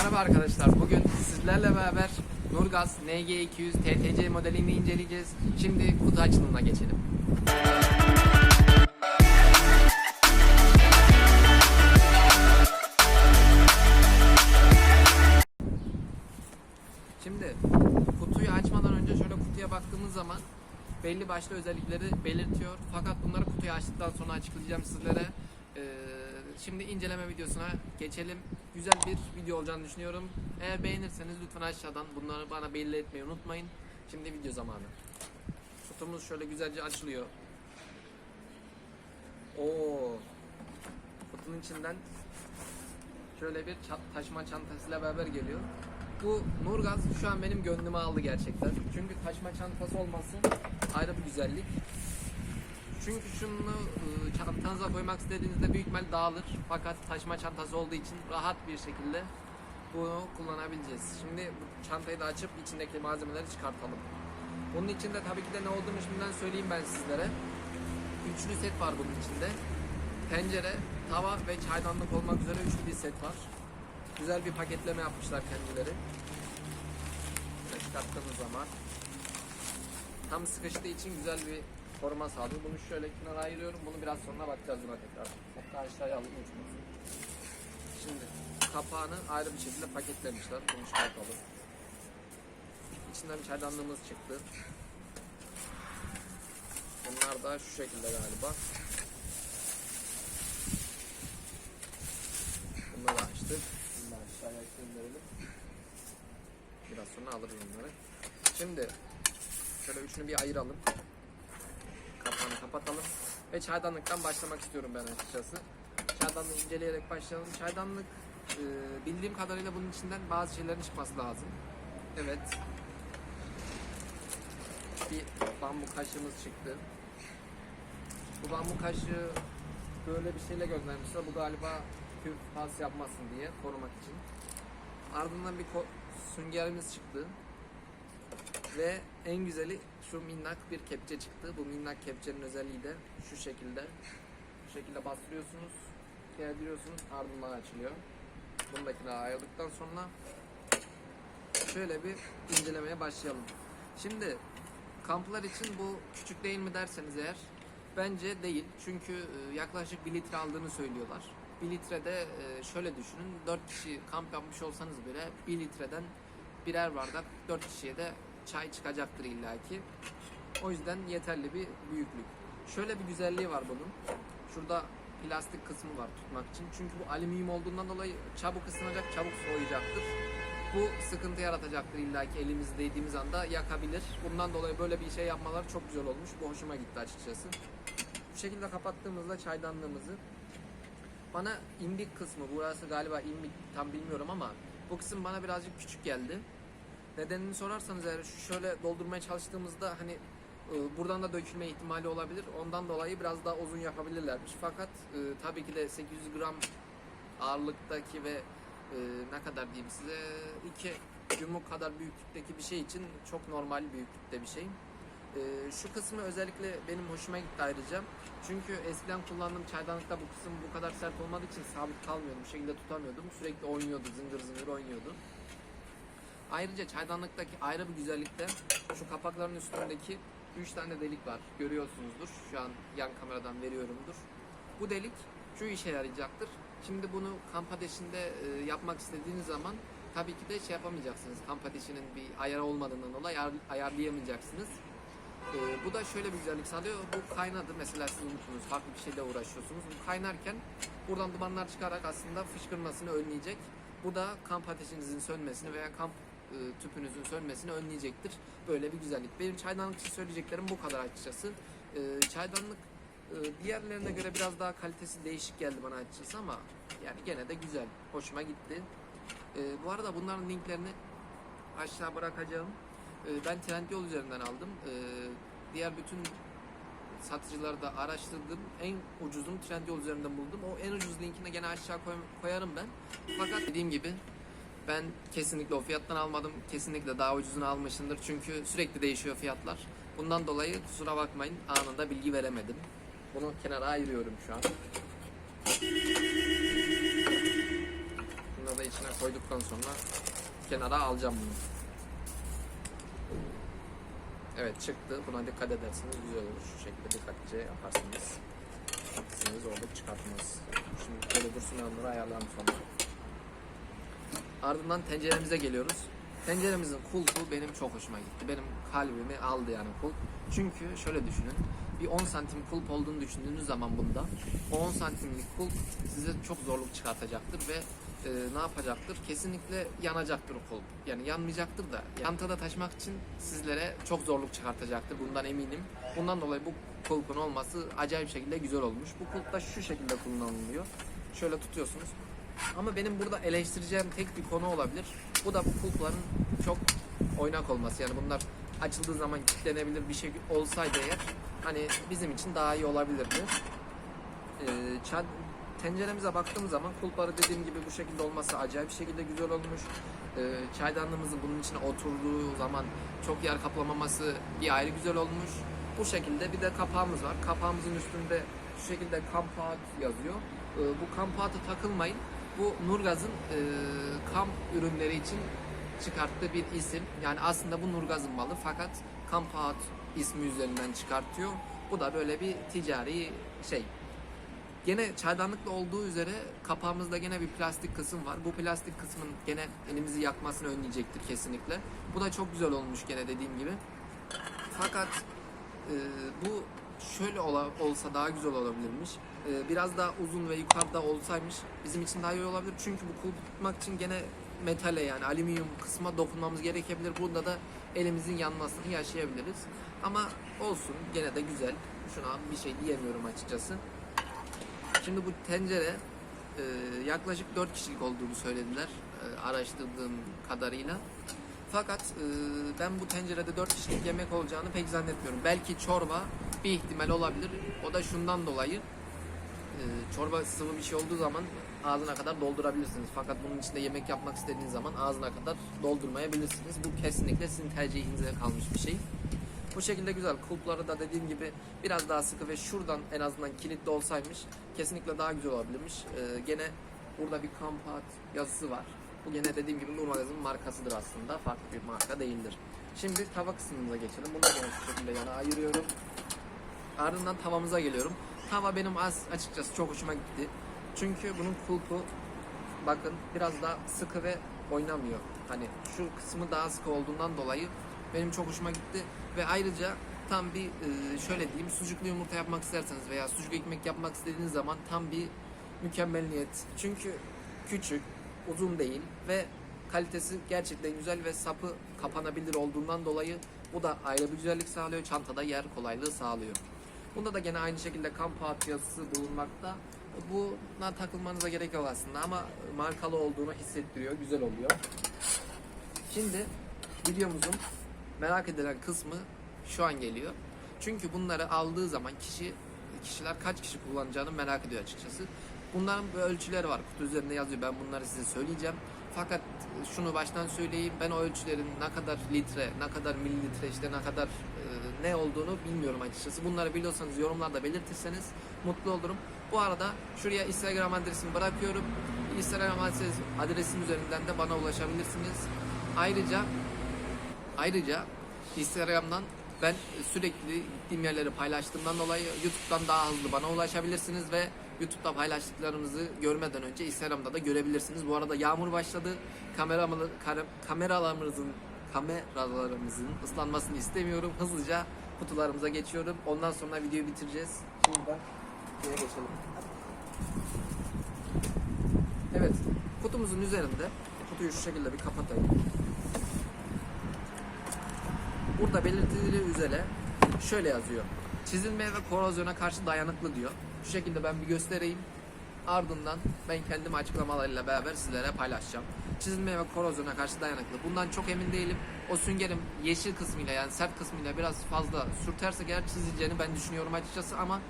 Merhaba arkadaşlar. Bugün sizlerle beraber Nurgaz NG200 TTC modelini inceleyeceğiz. Şimdi kutu açılımına geçelim. Şimdi kutuyu açmadan önce şöyle kutuya baktığımız zaman belli başlı özellikleri belirtiyor. Fakat bunları kutuyu açtıktan sonra açıklayacağım sizlere. Ee, şimdi inceleme videosuna geçelim. Güzel bir video olacağını düşünüyorum. Eğer beğenirseniz lütfen aşağıdan bunları bana belli etmeyi unutmayın. Şimdi video zamanı. Kutumuz şöyle güzelce açılıyor. Oo. Kutunun içinden şöyle bir taşıma çantasıyla beraber geliyor. Bu Nurgaz şu an benim gönlümü aldı gerçekten. Çünkü taşıma çantası olması ayrı bir güzellik. Çünkü şunu e, çantanıza koymak istediğinizde büyük ihtimal dağılır. Fakat taşıma çantası olduğu için rahat bir şekilde bunu kullanabileceğiz. Şimdi bu çantayı da açıp içindeki malzemeleri çıkartalım. Bunun içinde tabii ki de ne olduğunu şimdiden söyleyeyim ben sizlere. Üçlü set var bunun içinde. Tencere, tava ve çaydanlık olmak üzere üçlü bir set var. Güzel bir paketleme yapmışlar kendileri. Böyle çıkarttığımız zaman tam sıkıştığı için güzel bir koruma sağlıyor. Bunu şöyle kenara ayırıyorum. Bunu biraz sonra bakacağız buna tekrar. Hatta aşağıya alayım uçmasın. Şimdi kapağını ayrı bir şekilde paketlemişler. Bunu çıkartalım. İçinden bir çaydanlığımız çıktı. Bunlar da şu şekilde galiba. Bunları açtık. Bunları aşağıya gönderelim. Biraz sonra alırız bunları. Şimdi şöyle üçünü bir ayıralım. Kapağını kapatalım. Ve çaydanlıktan başlamak istiyorum ben açıkçası. Çaydanlığı inceleyerek başlayalım. Çaydanlık e, bildiğim kadarıyla bunun içinden bazı şeylerin çıkması lazım. Evet. Bir bambu kaşığımız çıktı. Bu bambu kaşığı böyle bir şeyle göndermişler. Bu galiba küf pas yapmasın diye korumak için. Ardından bir süngerimiz çıktı. Ve en güzeli şu minnak bir kepçe çıktı. Bu minnak kepçenin özelliği de şu şekilde. Bu şekilde bastırıyorsunuz, gerdiriyorsunuz, ardından açılıyor. Bundakini ayırdıktan sonra şöyle bir incelemeye başlayalım. Şimdi kamplar için bu küçük değil mi derseniz eğer bence değil. Çünkü e, yaklaşık 1 litre aldığını söylüyorlar. 1 litrede e, şöyle düşünün 4 kişi kamp yapmış olsanız bile 1 litreden birer bardak 4 kişiye de çay çıkacaktır illaki. O yüzden yeterli bir büyüklük. Şöyle bir güzelliği var bunun. Şurada plastik kısmı var tutmak için. Çünkü bu alüminyum olduğundan dolayı çabuk ısınacak, çabuk soğuyacaktır. Bu sıkıntı yaratacaktır illaki elimiz değdiğimiz anda yakabilir. Bundan dolayı böyle bir şey yapmaları çok güzel olmuş. Bu hoşuma gitti açıkçası. Bu şekilde kapattığımızda çaydanlığımızı bana imbik kısmı, burası galiba imbik tam bilmiyorum ama bu kısım bana birazcık küçük geldi. Nedenini sorarsanız eğer şöyle doldurmaya çalıştığımızda hani e, buradan da dökülme ihtimali olabilir. Ondan dolayı biraz daha uzun yapabilirlermiş. Fakat e, tabii ki de 800 gram ağırlıktaki ve e, ne kadar diyeyim size iki yumruk kadar büyüklükteki bir şey için çok normal büyüklükte bir şey. Şu kısmı özellikle benim hoşuma gitti ayrıca. Çünkü eskiden kullandığım çaydanlıkta bu kısım bu kadar sert olmadığı için sabit kalmıyordu. Bu şekilde tutamıyordum. Sürekli oynuyordu, zıngır zıngır oynuyordu. Ayrıca çaydanlıktaki ayrı bir güzellik de şu kapakların üstündeki 3 tane delik var. Görüyorsunuzdur. Şu an yan kameradan veriyorumdur. Bu delik şu işe yarayacaktır. Şimdi bunu kamp ateşinde e, yapmak istediğiniz zaman tabii ki de şey yapamayacaksınız. Kamp ateşinin bir ayarı olmadığından dolayı ayar- ayarlayamayacaksınız. E, bu da şöyle bir güzellik sağlıyor. Bu kaynadı. Mesela siz unuttunuz. Farklı bir şeyle uğraşıyorsunuz. Bu kaynarken buradan dumanlar çıkarak aslında fışkırmasını önleyecek. Bu da kamp ateşinizin sönmesini veya kamp e, tüpünüzün sönmesini önleyecektir. Böyle bir güzellik. Benim çaydanlık için söyleyeceklerim bu kadar açıkçası. E, çaydanlık e, diğerlerine göre biraz daha kalitesi değişik geldi bana açıkçası ama yani gene de güzel. Hoşuma gitti. E, bu arada bunların linklerini aşağı bırakacağım. E, ben Trendyol üzerinden aldım. E, diğer bütün satıcıları da araştırdım. En ucuzunu Trendyol üzerinden buldum. O en ucuz linkini gene aşağı koy- koyarım ben. Fakat dediğim gibi ben kesinlikle o fiyattan almadım. Kesinlikle daha ucuzunu almışımdır. Çünkü sürekli değişiyor fiyatlar. Bundan dolayı kusura bakmayın anında bilgi veremedim. Bunu kenara ayırıyorum şu an. Bunu da içine koyduktan sonra kenara alacağım bunu. Evet çıktı. Buna dikkat ederseniz güzel olur. Şu şekilde dikkatlice yaparsınız. Sizi zorluk çıkartmaz. Şimdi böyle dursun onları ayarlarım sonra. Ardından tenceremize geliyoruz. Tenceremizin kulpu benim çok hoşuma gitti. Benim kalbimi aldı yani kulp. Çünkü şöyle düşünün. Bir 10 santim kulp olduğunu düşündüğünüz zaman bunda o 10 santimlik kulp size çok zorluk çıkartacaktır ve e, ne yapacaktır? Kesinlikle yanacaktır o kulp. Yani yanmayacaktır da yantada taşımak için sizlere çok zorluk çıkartacaktır. Bundan eminim. Bundan dolayı bu kulpun olması acayip şekilde güzel olmuş. Bu kulp da şu şekilde kullanılıyor. Şöyle tutuyorsunuz. Ama benim burada eleştireceğim tek bir konu olabilir. Bu da bu kulpların çok oynak olması. Yani bunlar açıldığı zaman kilitlenebilir bir şey olsaydı eğer hani bizim için daha iyi olabilirdi. Ee, çad- tenceremize baktığımız zaman kulpları dediğim gibi bu şekilde olması acayip bir şekilde güzel olmuş. Ee, çaydanlığımızın bunun içine oturduğu zaman çok yer kaplamaması bir ayrı güzel olmuş. Bu şekilde bir de kapağımız var. Kapağımızın üstünde şu şekilde kampağı yazıyor. Ee, bu kampağı takılmayın. Bu Nurgaz'ın e, kamp ürünleri için çıkarttığı bir isim. Yani aslında bu Nurgaz'ın malı fakat Kampaat ismi üzerinden çıkartıyor. Bu da böyle bir ticari şey. Gene çaydanlıkta olduğu üzere kapağımızda gene bir plastik kısım var. Bu plastik kısmın gene elimizi yakmasını önleyecektir kesinlikle. Bu da çok güzel olmuş gene dediğim gibi. Fakat e, bu şöyle ola, olsa daha güzel olabilirmiş. E, biraz daha uzun ve yukarıda olsaymış bizim için daha iyi olabilir. Çünkü bu kulpu tutmak için gene metale yani alüminyum kısma dokunmamız gerekebilir. Burada da elimizin yanmasını yaşayabiliriz. Ama olsun gene de güzel. Şuna bir şey diyemiyorum açıkçası. Şimdi bu tencere e, yaklaşık 4 kişilik olduğunu söylediler e, araştırdığım kadarıyla. Fakat e, ben bu tencerede 4 kişilik yemek olacağını pek zannetmiyorum. Belki çorba bir ihtimal olabilir. O da şundan dolayı e, çorba sıvı bir şey olduğu zaman ağzına kadar doldurabilirsiniz. Fakat bunun içinde yemek yapmak istediğiniz zaman ağzına kadar doldurmayabilirsiniz. Bu kesinlikle sizin tercihinize kalmış bir şey. Bu şekilde güzel. Kulpları da dediğim gibi biraz daha sıkı ve şuradan en azından kilitli olsaymış kesinlikle daha güzel olabilirmiş. Ee, gene burada bir Kampat yazısı var. Bu gene dediğim gibi Nur Magazin markasıdır aslında. Farklı bir marka değildir. Şimdi tava kısmımıza geçelim. Bunu da gene şu şekilde yana ayırıyorum. Ardından tavamıza geliyorum. Tava benim az açıkçası çok hoşuma gitti. Çünkü bunun kulpu bakın biraz daha sıkı ve oynamıyor. Hani şu kısmı daha sıkı olduğundan dolayı benim çok hoşuma gitti ve ayrıca tam bir e, şöyle diyeyim sucuklu yumurta yapmak isterseniz veya sucuk ekmek yapmak istediğiniz zaman tam bir mükemmeliyet. Çünkü küçük, uzun değil ve kalitesi gerçekten güzel ve sapı kapanabilir olduğundan dolayı bu da ayrı bir güzellik sağlıyor. Çantada yer kolaylığı sağlıyor. Bunda da gene aynı şekilde kamp yazısı bulunmakta. Buna takılmanıza gerek yok aslında ama markalı olduğunu hissettiriyor, güzel oluyor. Şimdi videomuzun merak edilen kısmı şu an geliyor. Çünkü bunları aldığı zaman kişi kişiler kaç kişi kullanacağını merak ediyor açıkçası. Bunların ölçüleri var. Kutu üzerinde yazıyor. Ben bunları size söyleyeceğim. Fakat şunu baştan söyleyeyim. Ben o ölçülerin ne kadar litre, ne kadar mililitre, işte ne kadar e, ne olduğunu bilmiyorum açıkçası. Bunları biliyorsanız yorumlarda belirtirseniz mutlu olurum. Bu arada şuraya Instagram adresimi bırakıyorum. Instagram adres- adresim üzerinden de bana ulaşabilirsiniz. Ayrıca ayrıca Instagram'dan ben sürekli gittiğim yerleri paylaştığımdan dolayı YouTube'dan daha hızlı bana ulaşabilirsiniz ve YouTube'da paylaştıklarımızı görmeden önce Instagram'da da görebilirsiniz. Bu arada yağmur başladı. Kameramı, kameralarımızın kameralarımızın ıslanmasını istemiyorum. Hızlıca kutularımıza geçiyorum. Ondan sonra videoyu bitireceğiz. Şuradan şeye geçelim. Evet, kutumuzun üzerinde kutuyu şu şekilde bir kapatayım. Burada belirtildiği üzere şöyle yazıyor. Çizilmeye ve korozyona karşı dayanıklı diyor. Şu şekilde ben bir göstereyim. Ardından ben kendim açıklamalarıyla beraber sizlere paylaşacağım. Çizilmeye ve korozyona karşı dayanıklı. Bundan çok emin değilim. O süngerim yeşil kısmıyla yani sert kısmıyla biraz fazla sürtersek eğer çizileceğini ben düşünüyorum açıkçası ama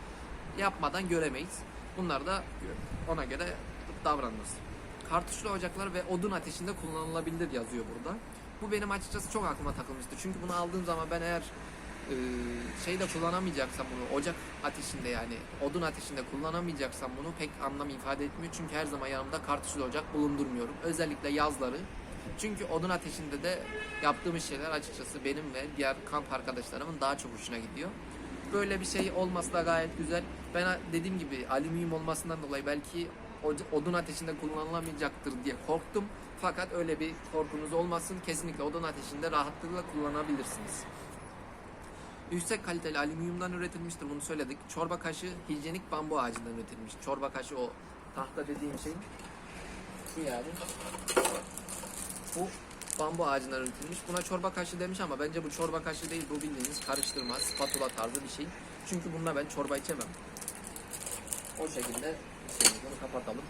yapmadan göremeyiz. Bunlar da ona göre davranırız. Kartuşlu ocaklar ve odun ateşinde kullanılabilir yazıyor burada. Bu benim açıkçası çok aklıma takılmıştı. Çünkü bunu aldığım zaman ben eğer şeyde kullanamayacaksam bunu ocak ateşinde yani odun ateşinde kullanamayacaksam bunu pek anlam ifade etmiyor. Çünkü her zaman yanımda kartuşlu ocak bulundurmuyorum. Özellikle yazları. Çünkü odun ateşinde de yaptığımız şeyler açıkçası benim ve diğer kamp arkadaşlarımın daha çok hoşuna gidiyor. Böyle bir şey olması da gayet güzel. Ben dediğim gibi alüminyum olmasından dolayı belki odun ateşinde kullanılamayacaktır diye korktum. Fakat öyle bir korkunuz olmasın. Kesinlikle odun ateşinde rahatlıkla kullanabilirsiniz. Yüksek kaliteli alüminyumdan üretilmiştir bunu söyledik. Çorba kaşığı hijyenik bambu ağacından üretilmiş. Çorba kaşığı o tahta dediğim şey şu yani. Bu bambu ağacından üretilmiş. Buna çorba kaşığı demiş ama bence bu çorba kaşığı değil. Bu bildiğiniz karıştırma, spatula tarzı bir şey. Çünkü bununla ben çorba içemem. O şekilde bunu kapatalım.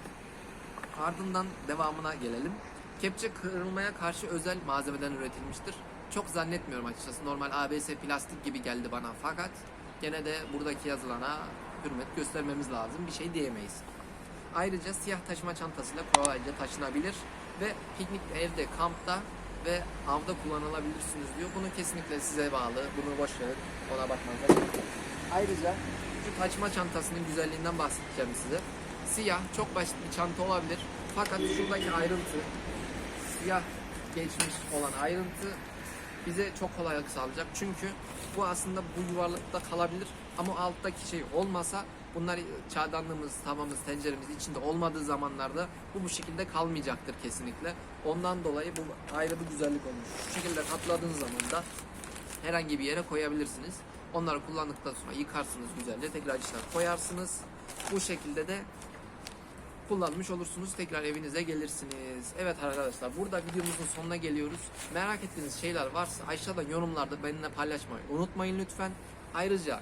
Ardından devamına gelelim. Kepçe kırılmaya karşı özel malzemeden üretilmiştir. Çok zannetmiyorum açıkçası. Normal ABS plastik gibi geldi bana fakat gene de buradaki yazılana hürmet göstermemiz lazım. Bir şey diyemeyiz. Ayrıca siyah taşıma çantasıyla kolayca taşınabilir ve piknik evde, kampta ve avda kullanılabilirsiniz diyor. Bunu kesinlikle size bağlı. Bunu boş verin. Ona bakmanıza. Ayrıca şu taşıma çantasının güzelliğinden bahsedeceğim size. Siyah, çok basit bir çanta olabilir. Fakat şuradaki ayrıntı, siyah geçmiş olan ayrıntı bize çok kolaylık sağlayacak. Çünkü bu aslında bu yuvarlıkta kalabilir ama alttaki şey olmasa bunlar çaydanlığımız, tavamız, tenceremiz içinde olmadığı zamanlarda bu bu şekilde kalmayacaktır kesinlikle. Ondan dolayı bu ayrı bir güzellik olmuş. Şu şekilde katladığınız zaman da herhangi bir yere koyabilirsiniz. Onları kullandıktan sonra yıkarsınız güzelce tekrar içine koyarsınız. Bu şekilde de kullanmış olursunuz. Tekrar evinize gelirsiniz. Evet arkadaşlar burada videomuzun sonuna geliyoruz. Merak ettiğiniz şeyler varsa aşağıda yorumlarda benimle paylaşmayı unutmayın lütfen. Ayrıca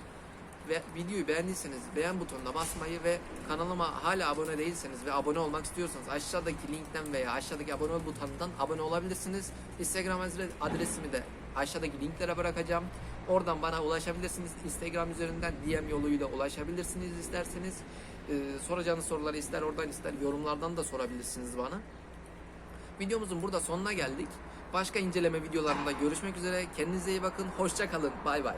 ve videoyu beğendiyseniz beğen butonuna basmayı ve kanalıma hala abone değilseniz ve abone olmak istiyorsanız aşağıdaki linkten veya aşağıdaki abone ol butonundan abone olabilirsiniz. Instagram adre- adresimi de aşağıdaki linklere bırakacağım. Oradan bana ulaşabilirsiniz. Instagram üzerinden DM yoluyla ulaşabilirsiniz isterseniz. Ee, soracağınız soruları ister oradan ister yorumlardan da sorabilirsiniz bana. Videomuzun burada sonuna geldik. Başka inceleme videolarında görüşmek üzere. Kendinize iyi bakın. Hoşça kalın. Bay bay.